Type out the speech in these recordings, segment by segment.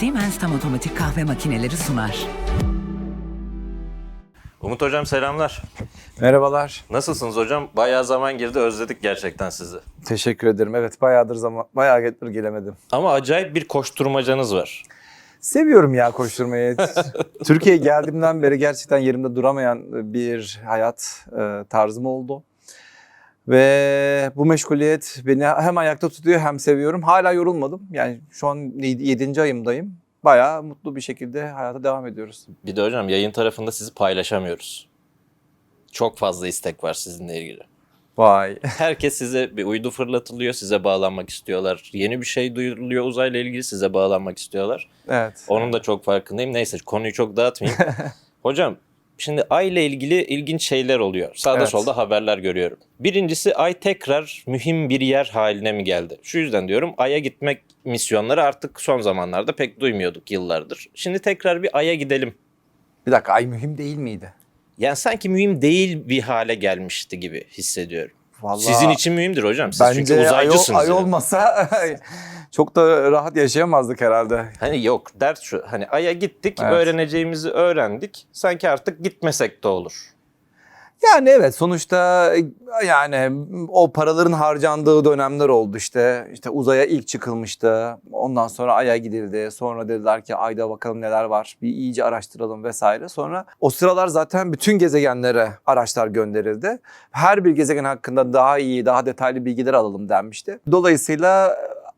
Siemens tam otomatik kahve makineleri sunar. Umut hocam selamlar. Merhabalar. Nasılsınız hocam? Bayağı zaman girdi özledik gerçekten sizi. Teşekkür ederim. Evet bayağıdır zaman bayağıdır gelemedim. Ama acayip bir koşturmacanız var. Seviyorum ya koşturmayı. Türkiye'ye geldiğimden beri gerçekten yerimde duramayan bir hayat e, tarzım oldu. Ve bu meşguliyet beni hem ayakta tutuyor hem seviyorum. Hala yorulmadım. Yani şu an 7. ayımdayım. Bayağı mutlu bir şekilde hayata devam ediyoruz. Bir de hocam yayın tarafında sizi paylaşamıyoruz. Çok fazla istek var sizinle ilgili. Vay. Herkes size bir uydu fırlatılıyor, size bağlanmak istiyorlar. Yeni bir şey duyuruluyor uzayla ilgili size bağlanmak istiyorlar. Evet. Onun da çok farkındayım. Neyse konuyu çok dağıtmayayım. hocam şimdi ay ile ilgili ilginç şeyler oluyor. Sağda Evet. solda haberler görüyorum. Birincisi ay tekrar mühim bir yer haline mi geldi? Şu yüzden diyorum aya gitmek misyonları artık son zamanlarda pek duymuyorduk yıllardır. Şimdi tekrar bir aya gidelim. Bir dakika ay mühim değil miydi? Yani sanki mühim değil bir hale gelmişti gibi hissediyorum. Vallahi Sizin için mühimdir hocam. Siz çünkü Bence ay, uzaycısınız. ay yani. olmasa çok da rahat yaşayamazdık herhalde. Hani yok dert şu. Hani aya gittik, Evet. öğreneceğimizi öğrendik. Sanki artık gitmesek de olur. Yani evet sonuçta yani o paraların harcandığı dönemler oldu işte. İşte uzaya ilk çıkılmıştı. Ondan sonra aya gidildi. Sonra dediler ki ayda bakalım neler var. Bir iyice araştıralım vesaire. Sonra o sıralar zaten bütün gezegenlere araçlar gönderildi. Her bir gezegen hakkında daha iyi, daha detaylı bilgiler alalım denmişti. Dolayısıyla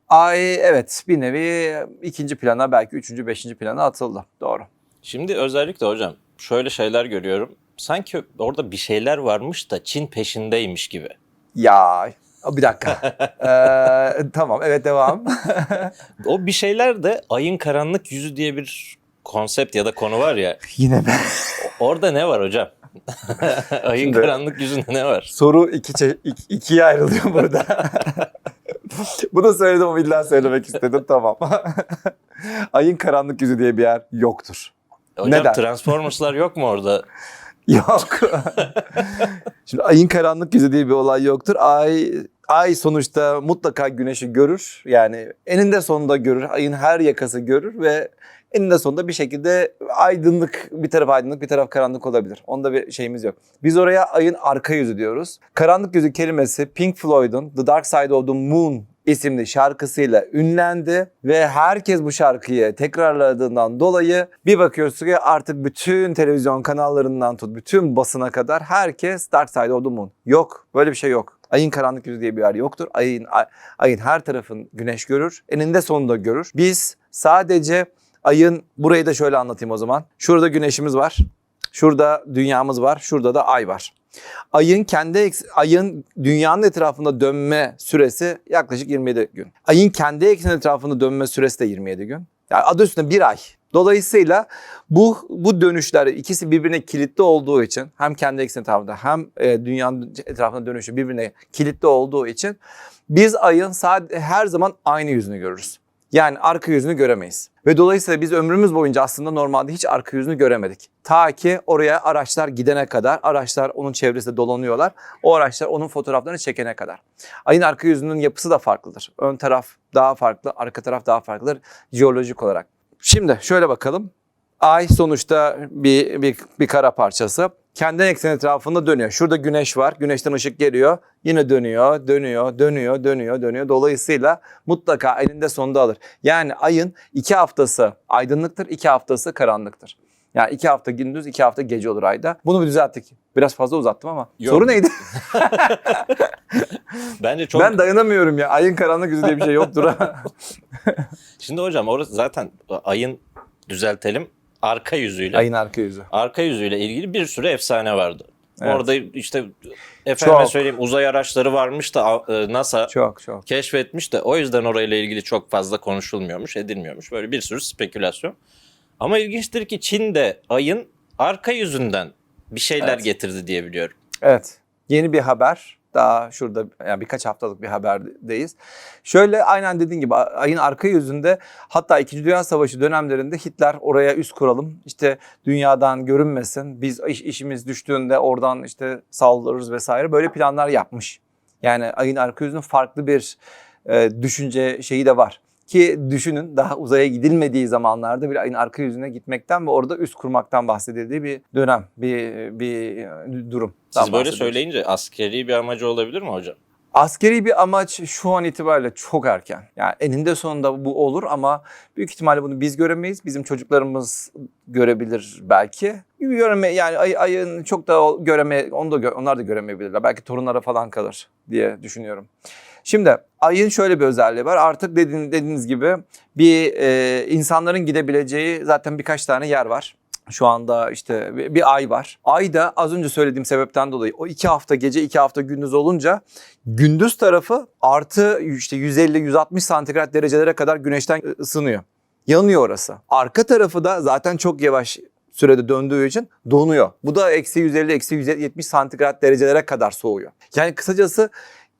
ay evet bir nevi ikinci plana belki üçüncü, beşinci plana atıldı. Doğru. Şimdi özellikle hocam şöyle şeyler görüyorum. Sanki orada bir şeyler varmış da Çin peşindeymiş gibi. Ya bir dakika. Ee, tamam evet devam. O bir şeyler de ayın karanlık yüzü diye bir konsept ya da konu var ya. Yine ben. Orada ne var hocam? ayın Şimdi- karanlık yüzünde ne var? Soru iki, iki- ikiye ayrılıyor burada. Bunu söyledim ama illa söylemek istedim tamam. Ayın karanlık yüzü diye bir yer yoktur. Hocam Neden? Transformers'lar yok mu orada? Yok. Şimdi ayın karanlık yüzü diye bir olay yoktur. Ay ay sonuçta mutlaka güneşi görür. Yani eninde sonunda görür. Ayın her yakası görür ve eninde sonunda bir şekilde aydınlık bir taraf aydınlık bir taraf karanlık olabilir. Onda bir şeyimiz yok. Biz oraya ayın arka yüzü diyoruz. Karanlık yüzü kelimesi Pink Floyd'un The Dark Side of the Moon isimli şarkısıyla ünlendi ve herkes bu şarkıyı tekrarladığından dolayı bir bakıyorsun ki artık bütün televizyon kanallarından tut bütün basına kadar herkes Dark Side of the Moon. Yok böyle bir şey yok. Ayın karanlık yüzü diye bir yer yoktur. Ayın ay- ayın her tarafın güneş görür. Eninde sonunda görür. Biz sadece ayın burayı da şöyle anlatayım o zaman. Şurada güneşimiz var. Şurada dünyamız var. Şurada da ay var. Ayın kendi ayın dünyanın etrafında dönme süresi yaklaşık 27 gün. Ayın kendi ekseni etrafında dönme süresi de 27 gün. Yani adı üstünde bir ay. Dolayısıyla bu bu dönüşler ikisi birbirine kilitli olduğu için hem kendi ekseni etrafında hem e, dünyanın etrafında dönüşü birbirine kilitli olduğu için biz ayın sadece her zaman aynı yüzünü görürüz. Yani arka yüzünü göremeyiz. Ve dolayısıyla biz ömrümüz boyunca aslında normalde hiç arka yüzünü göremedik. Ta ki oraya araçlar gidene kadar, araçlar onun çevresinde dolanıyorlar. O araçlar onun fotoğraflarını çekene kadar. Ayın arka yüzünün yapısı da farklıdır. Ön taraf daha farklı, arka taraf daha farklıdır jeolojik olarak. Şimdi şöyle bakalım. Ay sonuçta bir, bir, bir kara parçası. Kendi eksen etrafında dönüyor. Şurada güneş var. Güneşten ışık geliyor. Yine dönüyor, dönüyor, dönüyor, dönüyor, dönüyor. Dolayısıyla mutlaka elinde sonunda alır. Yani ayın iki haftası aydınlıktır, iki haftası karanlıktır. Yani iki hafta gündüz, iki hafta gece olur ayda. Bunu bir düzelttik. Biraz fazla uzattım ama. Yok. Soru neydi? Bence çok... Ben dayanamıyorum ya. Ayın karanlık yüzü diye bir şey yoktur. ha. Şimdi hocam orası zaten ayın düzeltelim arka yüzüyle. Ayın arka yüzü. Arka yüzüyle ilgili bir sürü efsane vardı. Evet. Orada işte efendime Çok. söyleyeyim uzay araçları varmış da e, NASA Çok çok. keşfetmiş de o yüzden orayla ilgili çok fazla konuşulmuyormuş, edilmiyormuş. Böyle bir sürü spekülasyon. Ama ilginçtir ki Çin de ayın arka yüzünden bir şeyler Evet. getirdi diye biliyorum. Evet. Yeni bir haber. Daha şurada yani birkaç haftalık bir haberdeyiz. Şöyle aynen dediğin gibi ayın arka yüzünde hatta 2. Dünya Savaşı dönemlerinde Hitler oraya üst kuralım. İşte dünyadan görünmesin. Biz iş, işimiz düştüğünde oradan işte saldırırız vesaire. Böyle planlar yapmış. Yani ayın arka yüzünün farklı bir e, düşünce şeyi de var. Ki düşünün daha uzaya gidilmediği zamanlarda bir ayın arka yüzüne gitmekten ve orada üst kurmaktan bahsedildiği bir dönem, bir bir e, durum. Siz böyle söyleyince askeri bir amacı olabilir mi hocam? Askeri bir amaç şu an itibariyle çok erken. Yani eninde sonunda bu olur ama büyük ihtimalle bunu biz göremeyiz. Bizim çocuklarımız görebilir belki. Göreme yani ay, ayın çok da göreme onu da gö- onlar da göremeyebilirler. Belki torunlara falan kalır diye düşünüyorum. Şimdi ayın şöyle bir özelliği var. Artık dediğin, dediğiniz gibi bir e, insanların gidebileceği zaten birkaç tane yer var. Şu anda işte bir ay var. Ay da az önce söylediğim sebepten dolayı o iki hafta gece iki hafta gündüz olunca gündüz tarafı artı işte 150-160 santigrat derecelere kadar güneşten ısınıyor. Yanıyor orası. Arka tarafı da zaten çok yavaş sürede döndüğü için donuyor. Bu da eksi 150 eksi 170 santigrat derecelere kadar soğuyor. Yani kısacası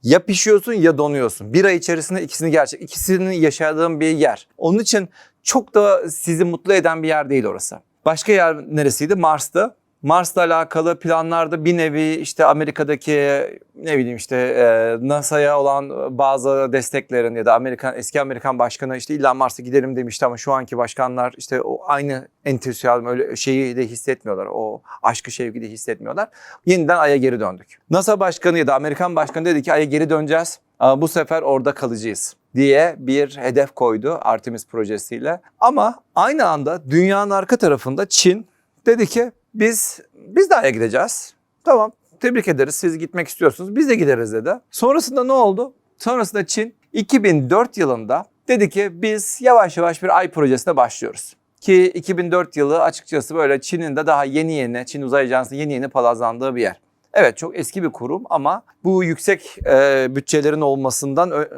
ya pişiyorsun ya donuyorsun. Bir ay içerisinde ikisini gerçek, ikisini yaşadığım bir yer. Onun için çok da sizi mutlu eden bir yer değil orası. Başka yer neresiydi? Mars'ta. Mars'la alakalı planlarda bir nevi işte Amerika'daki ne bileyim işte e, NASA'ya olan bazı desteklerin ya da Amerikan eski Amerikan başkanı işte illa Mars'a gidelim demişti ama şu anki başkanlar işte o aynı entüzyazm öyle şeyi de hissetmiyorlar. O aşkı sevgi de hissetmiyorlar. Yeniden Ay'a geri döndük. NASA başkanı ya da Amerikan başkanı dedi ki Ay'a geri döneceğiz. Ama bu sefer orada kalacağız diye bir hedef koydu Artemis projesiyle. Ama aynı anda dünyanın arka tarafında Çin dedi ki biz biz de gideceğiz. Tamam tebrik ederiz siz gitmek istiyorsunuz biz de gideriz dedi. Sonrasında ne oldu? Sonrasında Çin 2004 yılında dedi ki biz yavaş yavaş bir Ay projesine başlıyoruz. Ki 2004 yılı açıkçası böyle Çin'in de daha yeni yeni, Çin Uzay Ajansı'nın yeni yeni palazlandığı bir yer. Evet çok eski bir kurum ama bu yüksek e, bütçelerin olmasından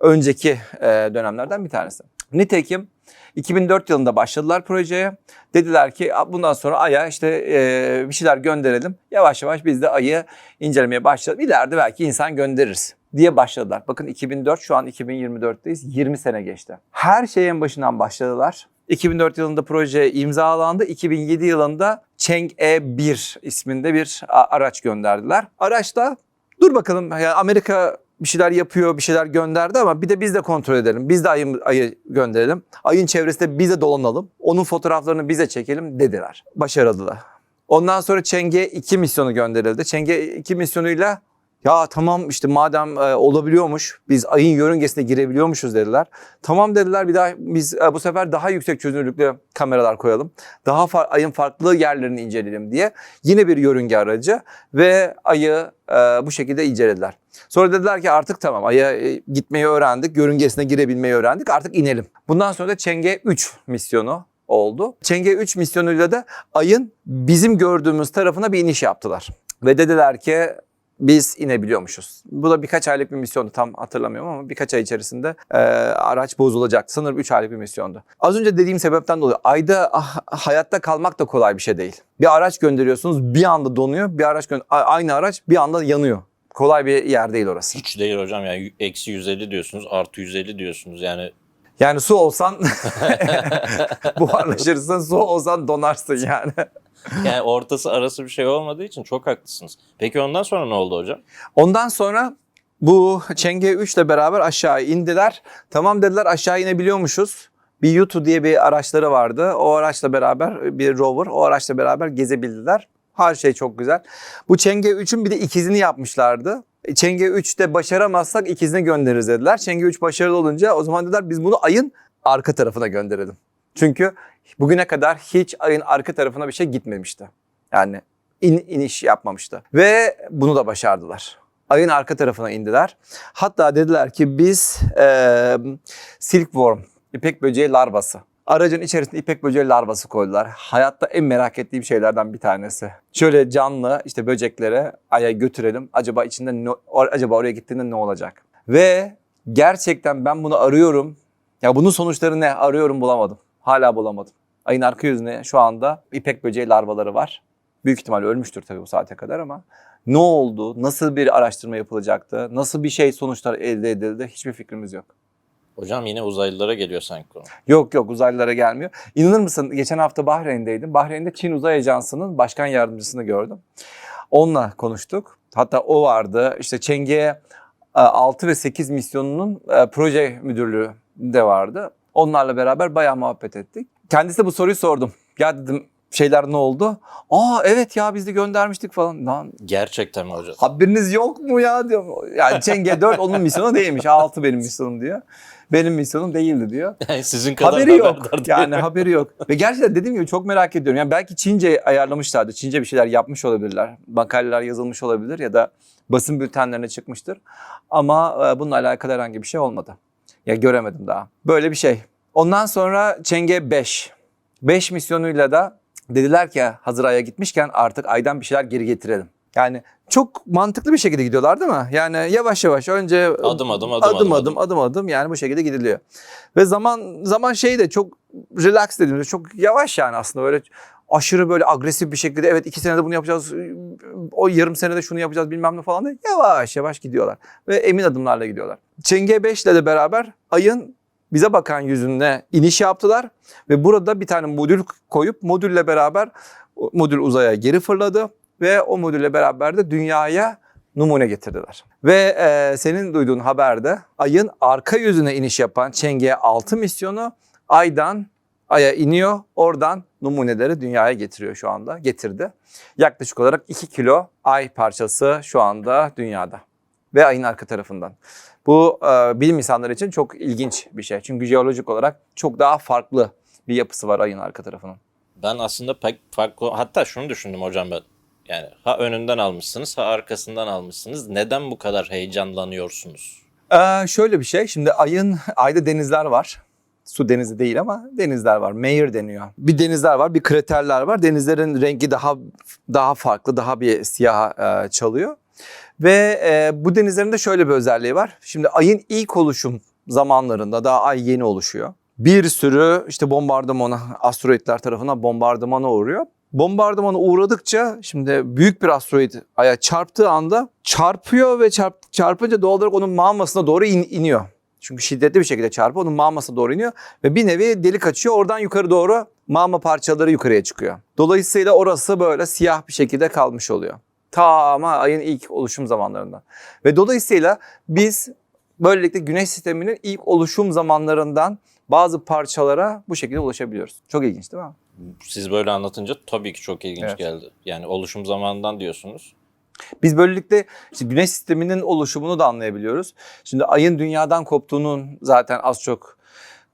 önceki e, dönemlerden bir tanesi. Nitekim 2004 yılında başladılar projeye. Dediler ki "A, bundan sonra Ay'a işte e, bir şeyler gönderelim. Yavaş yavaş biz de Ay'ı incelemeye başlayalım. İleride belki insan göndeririz diye başladılar. Bakın 2004 şu an 2024'teyiz. 20 sene geçti. Her şeyin başından başladılar. 2004 yılında proje imzalandı. 2007 yılında Chang'e-1 isminde bir araç gönderdiler. Araçta dur bakalım yani Amerika bir şeyler yapıyor, bir şeyler gönderdi ama bir de biz de kontrol edelim. Biz de ayı, ayı gönderelim. Ayın çevresinde biz de dolanalım. Onun fotoğraflarını bize çekelim dediler. Başarılılar. Ondan sonra Çenge 2 misyonu gönderildi. Çenge 2 misyonuyla ya tamam işte madem e, olabiliyormuş biz ayın yörüngesine girebiliyormuşuz dediler. Tamam dediler bir daha biz e, bu sefer daha yüksek çözünürlüklü kameralar koyalım. Daha fa- ayın farklı yerlerini inceleyelim diye yine bir yörünge aracı ve ayı e, bu şekilde incelediler. Sonra dediler ki artık tamam aya e, gitmeyi öğrendik, yörüngesine girebilmeyi öğrendik artık inelim. Bundan sonra da Çenge 3 misyonu oldu. Çenge 3 misyonuyla da ayın bizim gördüğümüz tarafına bir iniş yaptılar. Ve dediler ki biz inebiliyormuşuz. Bu da birkaç aylık bir misyondu tam hatırlamıyorum ama birkaç ay içerisinde e, araç bozulacaktı. Sanırım 3 aylık bir misyondu. Az önce dediğim sebepten dolayı ayda ah, hayatta kalmak da kolay bir şey değil. Bir araç gönderiyorsunuz bir anda donuyor. Bir araç aynı araç bir anda yanıyor. Kolay bir yer değil orası. Hiç değil hocam yani eksi 150 diyorsunuz artı 150 diyorsunuz yani Yani su olsan buharlaşırsın, su olsan donarsın yani. yani ortası arası bir şey olmadığı için çok haklısınız. Peki ondan sonra ne oldu hocam? Ondan sonra bu Çenge 3 ile beraber aşağı indiler. Tamam dediler aşağı inebiliyormuşuz. Bir Yutu diye bir araçları vardı. O araçla beraber bir rover, o araçla beraber gezebildiler. Her şey çok güzel. Bu Çenge 3'ün bir de ikizini yapmışlardı. Çenge 3'te başaramazsak ikizini göndeririz dediler. Çenge 3 başarılı olunca o zaman dediler biz bunu ayın arka tarafına gönderelim. Çünkü bugüne kadar hiç ayın arka tarafına bir şey gitmemişti. Yani in, iniş yapmamıştı. Ve bunu da başardılar. Ayın arka tarafına indiler. Hatta dediler ki biz e, silkworm, ipek böceği larvası. Aracın içerisine ipek böceği larvası koydular. Hayatta en merak ettiğim şeylerden bir tanesi. Şöyle canlı işte böceklere aya götürelim. Acaba içinde ne, acaba oraya gittiğinde ne olacak? Ve gerçekten ben bunu arıyorum. Ya bunun sonuçları ne? Arıyorum bulamadım. Hala bulamadım. Ayın arka yüzüne şu anda ipek böceği larvaları var. Büyük ihtimalle ölmüştür tabii bu saate kadar ama ne oldu? Nasıl bir araştırma yapılacaktı? Nasıl bir şey sonuçlar elde edildi? Hiçbir fikrimiz yok. Hocam yine uzaylılara geliyor sanki konu. Yok yok uzaylılara gelmiyor. İnanır mısın geçen hafta Bahreyn'deydim. Bahreyn'de Çin Uzay Ajansı'nın başkan yardımcısını gördüm. Onunla konuştuk. Hatta o vardı. İşte Çeng'e 6 ve 8 misyonunun e, proje müdürlüğü de vardı. Onlarla beraber bayağı muhabbet ettik. Kendisi de bu soruyu sordum. Ya dedim şeyler ne oldu? Aa evet ya biz de göndermiştik falan. Lan Gerçekten mi hocam? haberiniz yok mu ya diyorum. Yani Çenge 4 onun misyonu değilmiş. 6 benim misyonum diyor. Benim misyonum değildi diyor. Yani sizin kadar Haberi yok. değil. Yani haberi yok. Ve gerçekten dediğim gibi çok merak ediyorum. Yani belki Çince ayarlamışlardı. Çince bir şeyler yapmış olabilirler. Makaleler yazılmış olabilir ya da basın bültenlerine çıkmıştır. Ama e, bununla alakalı herhangi bir şey olmadı. Ya göremedim daha. Böyle bir şey. Ondan sonra Çenge 5. 5 misyonuyla da dediler ki hazır Ay'a gitmişken artık Ay'dan bir şeyler geri getirelim. Yani çok mantıklı bir şekilde gidiyorlar değil mi? Yani yavaş yavaş önce Adım adım, adım adım adım, adım adım adım yani bu şekilde gidiliyor. Ve zaman zaman şey de çok relax dediğimizde çok yavaş yani aslında böyle aşırı böyle agresif bir şekilde evet iki senede bunu yapacağız o yarım senede şunu yapacağız bilmem ne falan değil. Yavaş yavaş gidiyorlar ve emin adımlarla gidiyorlar. Çenge 5 ile de beraber ayın bize bakan yüzüne iniş yaptılar ve burada bir tane modül koyup modülle beraber modül uzaya geri fırladı ve o modülle beraber de dünyaya numune getirdiler. Ve e, senin duyduğun haberde ayın arka yüzüne iniş yapan Çenge 6 misyonu aydan aya iniyor. Oradan numuneleri dünyaya getiriyor şu anda. Getirdi. Yaklaşık olarak 2 kilo ay parçası şu anda dünyada. Ve ayın arka tarafından. Bu e, bilim insanları için çok ilginç bir şey. Çünkü jeolojik olarak çok daha farklı bir yapısı var ayın arka tarafının. Ben aslında pek farklı hatta şunu düşündüm hocam ben. Yani ha önünden almışsınız ha arkasından almışsınız. Neden bu kadar heyecanlanıyorsunuz? Ee, şöyle bir şey. Şimdi ayın ayda denizler var. Su denizi değil ama denizler var. Meir deniyor. Bir denizler var, bir kraterler var. Denizlerin rengi daha daha farklı, daha bir siyah e, çalıyor. Ve e, bu denizlerin de şöyle bir özelliği var. Şimdi ayın ilk oluşum zamanlarında daha ay yeni oluşuyor. Bir sürü işte bombardımana, asteroidler tarafından bombardımana uğruyor. Bombardımana uğradıkça şimdi büyük bir asteroid aya çarptığı anda çarpıyor ve çarp, çarpınca doğal olarak onun mağmasına doğru in- iniyor. Çünkü şiddetli bir şekilde çarpıyor onun mağmasına doğru iniyor ve bir nevi delik açıyor oradan yukarı doğru mağma parçaları yukarıya çıkıyor. Dolayısıyla orası böyle siyah bir şekilde kalmış oluyor. Ta ama ayın ilk oluşum zamanlarından. Ve dolayısıyla biz böylelikle güneş sisteminin ilk oluşum zamanlarından bazı parçalara bu şekilde ulaşabiliyoruz. Çok ilginç değil mi? Siz böyle anlatınca tabii ki çok ilginç Evet. geldi. Yani oluşum zamanından diyorsunuz. Biz böylelikle işte güneş sisteminin oluşumunu da anlayabiliyoruz. Şimdi ayın dünyadan koptuğunun zaten az çok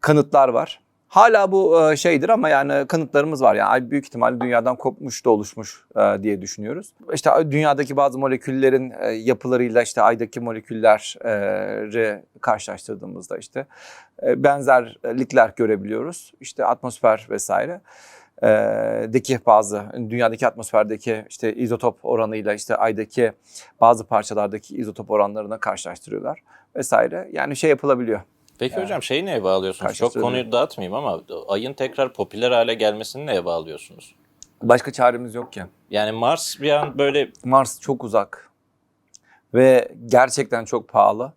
kanıtlar var. Hala bu e, şeydir ama yani kanıtlarımız var. Yani ay büyük ihtimalle dünyadan kopmuş da oluşmuş e, diye düşünüyoruz. İşte dünyadaki bazı moleküllerin e, yapılarıyla işte aydaki molekülleri karşılaştırdığımızda işte benzerlikler görebiliyoruz. İşte atmosfer vesaire deki bazı dünyadaki atmosferdeki işte izotop oranıyla işte aydaki bazı parçalardaki izotop oranlarına karşılaştırıyorlar vesaire. Yani şey yapılabiliyor. Peki Yani. hocam şeyi neye bağlıyorsunuz? Çok konuyu dağıtmayayım ama ayın tekrar popüler hale gelmesini neye bağlıyorsunuz? Başka çaremiz yok ki. Yani Mars bir an böyle Mars çok uzak ve gerçekten çok pahalı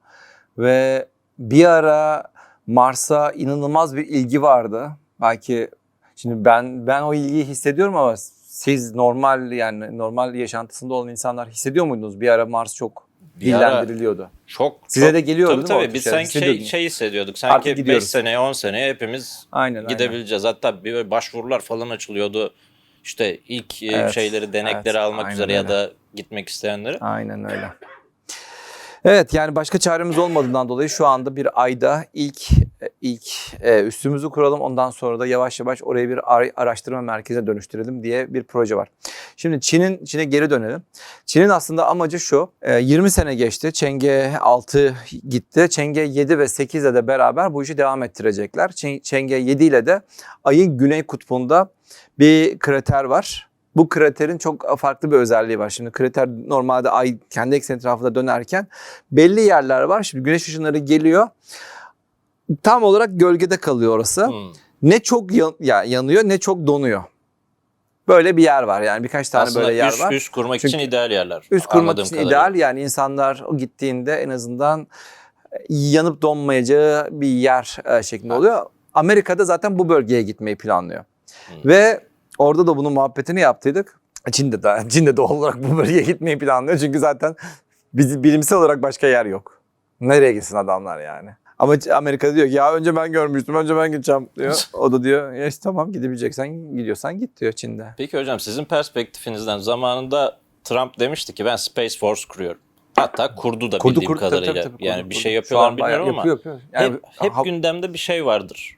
ve bir ara Mars'a inanılmaz bir ilgi vardı. Belki şimdi ben ben o ilgiyi hissediyorum ama siz normal yani normal yaşantısında olan insanlar hissediyor muydunuz? Bir ara Mars çok Bir ara- dillendiriliyordu. çok Size çok- de geliyordu Tabii değil mi o tabii biz şeyler? sanki şey, şey hissediyorduk. Sanki 5 gidiyoruz. seneye 10 seneye hepimiz Aynen aynen. gidebileceğiz. Hatta bir başvurular falan açılıyordu. İşte ilk e, Evet, şeyleri denekleri evet, almak aynen üzere ya öyle. da gitmek isteyenleri. Aynen öyle. Evet yani başka çaremiz olmadığından dolayı şu anda bir ayda ilk ilk e, üstümüzü kuralım ondan sonra da yavaş yavaş orayı bir ar- araştırma merkezine dönüştürelim diye bir proje var. Şimdi Çin'in Çin'e geri dönelim. Çin'in aslında amacı şu. e, 20 sene geçti. Çenge 6 gitti. Çenge 7 ve 8 ile de beraber bu işi devam ettirecekler. Çen- Çenge 7 ile de ayın güney kutbunda bir krater var. Bu kraterin çok farklı bir özelliği var. Şimdi krater normalde ay kendi ekseni etrafında dönerken belli yerler var. Şimdi güneş ışınları geliyor. Tam olarak gölgede kalıyor orası. Hmm. Ne çok yan- ya yanıyor ne çok donuyor. Böyle bir yer var yani birkaç tane Aslında böyle yer üst, var. üst kurmak Çünkü için ideal yerler. Üst kurmak için kadarıyla. ideal yani insanlar gittiğinde en azından yanıp donmayacağı bir yer e, şeklinde oluyor. Amerika'da zaten bu bölgeye gitmeyi planlıyor. Hmm. Ve orada da bunun muhabbetini yaptıydık. Çin'de de, Çin'de doğal olarak bu bölgeye gitmeyi planlıyor. Çünkü zaten bilimsel olarak başka yer yok. Nereye gitsin adamlar yani? Ama Amerika diyor ki ya önce ben görmüştüm, önce ben gideceğim diyor. O da diyor ya işte tamam gidebileceksen gidiyorsan git diyor Çin'de. Peki hocam sizin perspektifinizden zamanında Trump demişti ki ben Space Force kuruyorum. Hatta kurdu da Kurdu bildiğim kurdu kadarıyla. tabii, tabii, kurdu, yani bir kurdu. şey Şu yapıyorlar bilmiyorum ama yapıyor, yapıyor. Yani hep, hep ha- gündemde bir şey vardır.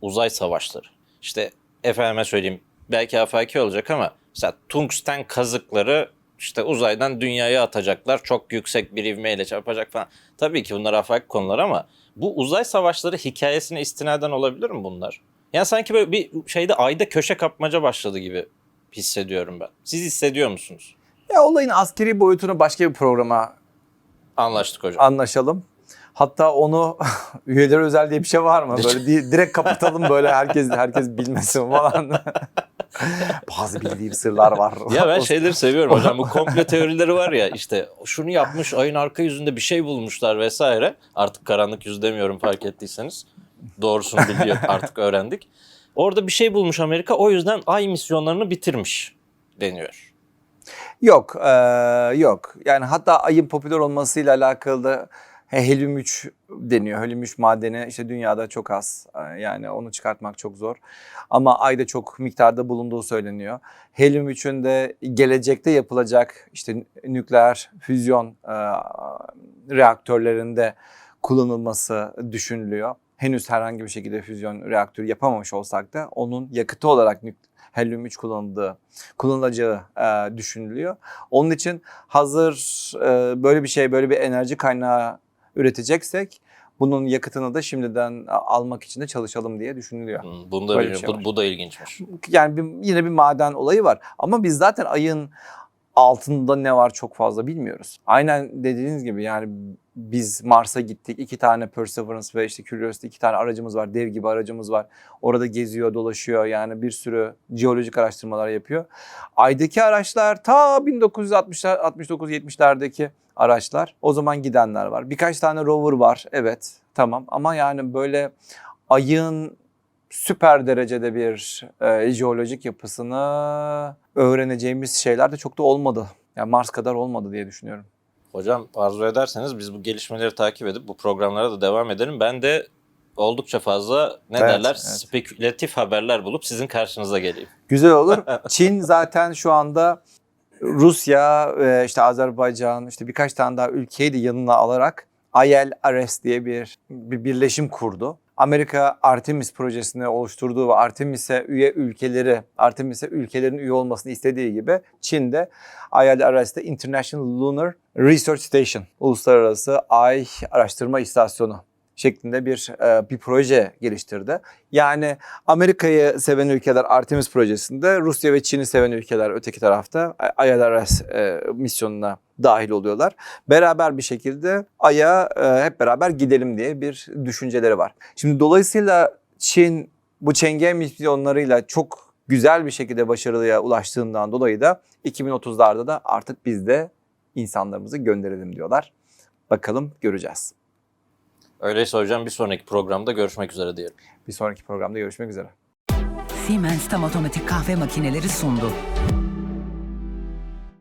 Uzay savaşları. İşte efendime söyleyeyim belki afaki olacak ama mesela tungsten kazıkları işte uzaydan dünyaya atacaklar. Çok yüksek bir ivmeyle çarpacak falan. Tabii ki bunlar afaki konular ama bu uzay savaşları hikayesine istinaden olabilir mi bunlar? Yani sanki böyle bir şeyde ayda köşe kapmaca başladı gibi hissediyorum ben. Siz hissediyor musunuz? Ya olayın askeri boyutunu başka bir programa Anlaştık hocam. anlaşalım. Hatta onu üyeler özel diye bir şey var mı? Böyle di- direkt kapatalım böyle herkes herkes bilmesin falan. Bazı bildiğim sırlar var. Ya ben şeyleri seviyorum hocam. Bu komplo teorileri var ya işte şunu yapmış ayın arka yüzünde bir şey bulmuşlar vesaire. Artık karanlık yüz demiyorum fark ettiyseniz. Doğrusunu biliyor artık öğrendik. Orada bir şey bulmuş Amerika o yüzden ay misyonlarını bitirmiş deniyor. Yok, eee, yok. Yani hatta ayın popüler olmasıyla alakalı da he- helyum 3 deniyor. Helyum 3 madeni işte dünyada çok az. Eee, Yani onu çıkartmak çok zor. Ama ayda çok miktarda bulunduğu söyleniyor. Helyum 3'ün de gelecekte yapılacak işte nükleer füzyon eee, reaktörlerinde kullanılması düşünülüyor. Henüz herhangi bir şekilde füzyon reaktörü yapamamış olsak da onun yakıtı olarak helyum 3 kullanıldığı kullanılacağı e, düşünülüyor. Onun için hazır e, böyle bir şey, böyle bir enerji kaynağı üreteceksek bunun yakıtını da şimdiden almak için de çalışalım diye düşünülüyor. Hmm, Bunu da bir şey bu, bu da ilginçmiş. Yani bir, yine bir maden olayı var. Ama biz zaten ayın altında ne var çok fazla bilmiyoruz. Aynen dediğiniz gibi yani biz Mars'a gittik. iki tane Perseverance ve işte Curiosity iki tane aracımız var. Dev gibi aracımız var. Orada geziyor, dolaşıyor. Yani bir sürü jeolojik araştırmalar yapıyor. Ay'daki araçlar ta 1960'lar, 69-70'lerdeki araçlar. O zaman gidenler var. Birkaç tane rover var. Evet, tamam. Ama yani böyle ayın süper derecede bir e, jeolojik yapısını öğreneceğimiz şeyler de çok da olmadı. Yani Mars kadar olmadı diye düşünüyorum. Hocam arzu ederseniz biz bu gelişmeleri takip edip bu programlara da devam edelim. Ben de oldukça fazla ne Evet, derler evet. spekülatif haberler bulup sizin karşınıza geleyim. Güzel olur. Çin zaten şu anda Rusya, e, işte Azerbaycan, işte birkaç tane daha ülkeyi de yanına alarak IL-RS diye bir, bir birleşim kurdu. Amerika Artemis projesini oluşturduğu ve Artemis'e üye ülkeleri, Artemis'e ülkelerin üye olmasını istediği gibi Çin de IL-RS'de International Lunar Research Station, Uluslararası Ay Araştırma İstasyonu şeklinde bir e, bir proje geliştirdi. Yani Amerika'yı seven ülkeler Artemis projesinde, Rusya ve Çin'i seven ülkeler öteki tarafta ILRS e, misyonuna dahil oluyorlar. Beraber bir şekilde Ay'a e, hep beraber gidelim diye bir düşünceleri var. Şimdi dolayısıyla Çin bu Çengel misyonlarıyla çok güzel bir şekilde başarıya ulaştığından dolayı da 2030'larda da artık biz de insanlarımızı gönderelim diyorlar. Bakalım göreceğiz. Öyleyse hocam bir sonraki programda görüşmek üzere diyelim. Bir sonraki programda görüşmek üzere. Siemens tam otomatik kahve makineleri sundu.